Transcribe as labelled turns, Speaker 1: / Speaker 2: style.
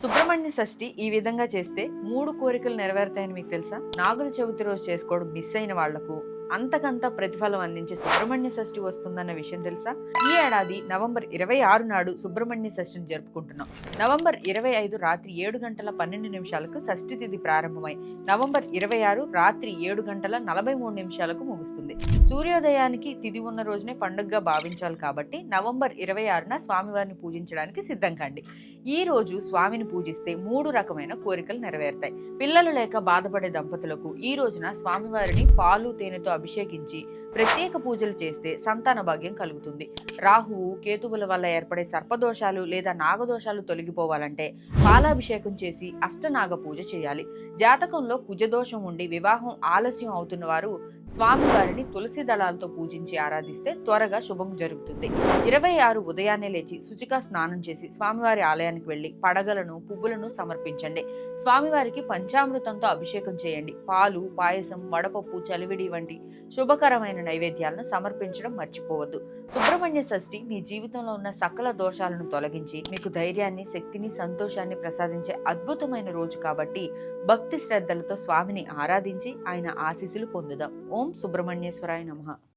Speaker 1: సుబ్రహ్మణ్య షష్ఠి ఈ విధంగా చేస్తే మూడు కోరికలు నెరవేరుతాయని మీకు తెలుసా? నాగుల చవితి రోజు చేసుకోవడం మిస్ అయిన వాళ్ళకు అంతకంత ప్రతిఫలం అందించే సుబ్రహ్మణ్య షష్ఠి వస్తుందన్న విషయం తెలుసా? ఈ ఏడాది నవంబర్ ఇరవై ఆరు నాడు సుబ్రహ్మణ్య షష్ఠిని జరుపుకుంటున్నాం. నవంబర్ ఇరవై ఐదు రాత్రి ఏడు గంటల పన్నెండు నిమిషాలకు షష్ఠి తిథి ప్రారంభమై నవంబర్ ఇరవై ఆరు రాత్రి ఏడు గంటల నలభై మూడు నిమిషాలకు ముగుస్తుంది. సూర్యోదయానికి తిథి ఉన్న రోజునే పండుగగా భావించాలి కాబట్టి నవంబర్ ఇరవై ఆరున స్వామివారిని పూజించడానికి సిద్ధం కండి ఈ రోజు స్వామిని పూజిస్తే మూడు రకమైన కోరికలు నెరవేరుతాయి. పిల్లలు లేక బాధపడే దంపతులకు ఈ రోజున స్వామివారిని పాలు తేనెతో అభిషేకించి ప్రత్యేక పూజలు చేస్తే సంతాన భాగ్యం కలుగుతుంది. రాహువు కేతువుల వల్ల ఏర్పడే సర్పదోషాలు లేదా నాగదోషాలు తొలగిపోవాలంటే పాలాభిషేకం చేసి అష్టనాగ పూజ చేయాలి. జాతకంలో కుజదోషం ఉండి వివాహం ఆలస్యం అవుతున్న వారు స్వామివారిని తులసి దళాలతో పూజించి ఆరాధిస్తే త్వరగా శుభం జరుగుతుంది. ఇరవై ఆరు ఉదయాన్నే లేచి శుచిగా స్నానం చేసి స్వామివారి ఆలయానికి వెళ్ళి పడగలను పువ్వులను సమర్పించండి. స్వామివారికి పంచామృతంతో అభిషేకం చేయండి. పాలు పాయసం వడపప్పు చలివిడి వంటి శుభకరమైన నైవేద్యాలను సమర్పించడం మర్చిపోవద్దు. సుబ్రహ్మణ్య షష్ఠి మీ జీవితంలో ఉన్న సకల దోషాలను తొలగించి మీకు ధైర్యాన్ని శక్తిని సంతోషాన్ని ప్రసాదించే అద్భుతమైన రోజు కాబట్టి భక్తి శ్రద్ధలతో స్వామిని ఆరాధించి ఆయన ఆశీస్సులు పొందుదాం. ఓం సుబ్రహ్మణ్యేశ్వరాయ నమః.